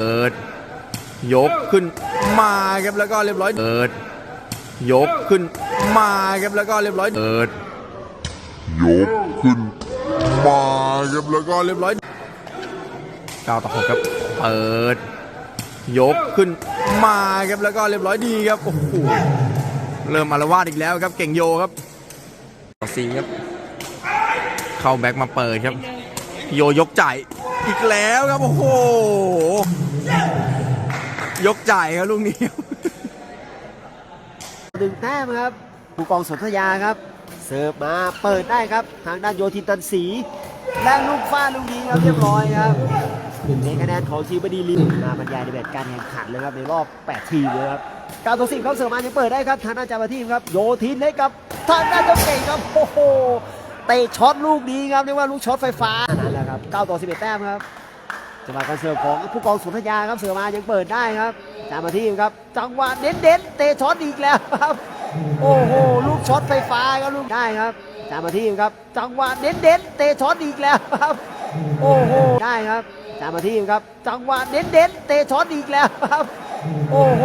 เปิด ยกขึ้นมาครับแล้วก็เรียบร้อยเปิด ยกขึ้นมาครับแล้วก็เรียบร้อยเปิด ยกขึ้นมาครับแล้วก็ก็เรียบร้อยเก้าต่อหกครับเปิด ยกขึ้นมาครับแล้วก็เรียบร้อยดีครับโอ้โหเริ่มอารวาสอีกแล้วครับเก่งโยครับต่อสี่ครับ เข้าแบ็กมาเปิดครับ โยยกจ่ายอีกแล้วครับ โอ้โห ยกจ่ายครับลูกนี้ หนึ่งแต้มครับผู้กองสนธยาครับ เสิร์ฟมาเปิดได้ครับ ทางด้านโยธินตันศรีและลูกฟาดลูกนี้ครับเรียบร้อยครับหนึ่งในคะแนนของทีมบดีลิมมาบรรยายในแบบการแข่งขันเลยครับในรอบ 8 ทีมเลยครับการต่อสิบครับเสิร์ฟมายังเปิดได้ครับทางด้านจามาทีมครับโยธินให้กับทางด้านเจ้าเก่งครับโอ้โหเตะช็อตลูกนี้ครับเรียกว่าลูกช็อตไฟฟ้านั่นแหละครับ9ต่อ11แต้มครับ จังหวะการเสิร์ฟของผู้กองสุนทยาครับเสิร์ฟมายังเปิดได้ครับจามาทีมครับ จังหวะเน้นเน้นเตะช็อตอีกแล้วครับ โอ้โหลูกช็อตไฟฟ้าครับลูกได้ครับจามาทีมครับ จังหวะเน้นเน้นเตะช็อตอีกแล้วครับ โอ้โหได้ครับจามาทีมครับ จังหวะเน้นเน้นเตะช็อตอีกแล้วครับ โอ้โห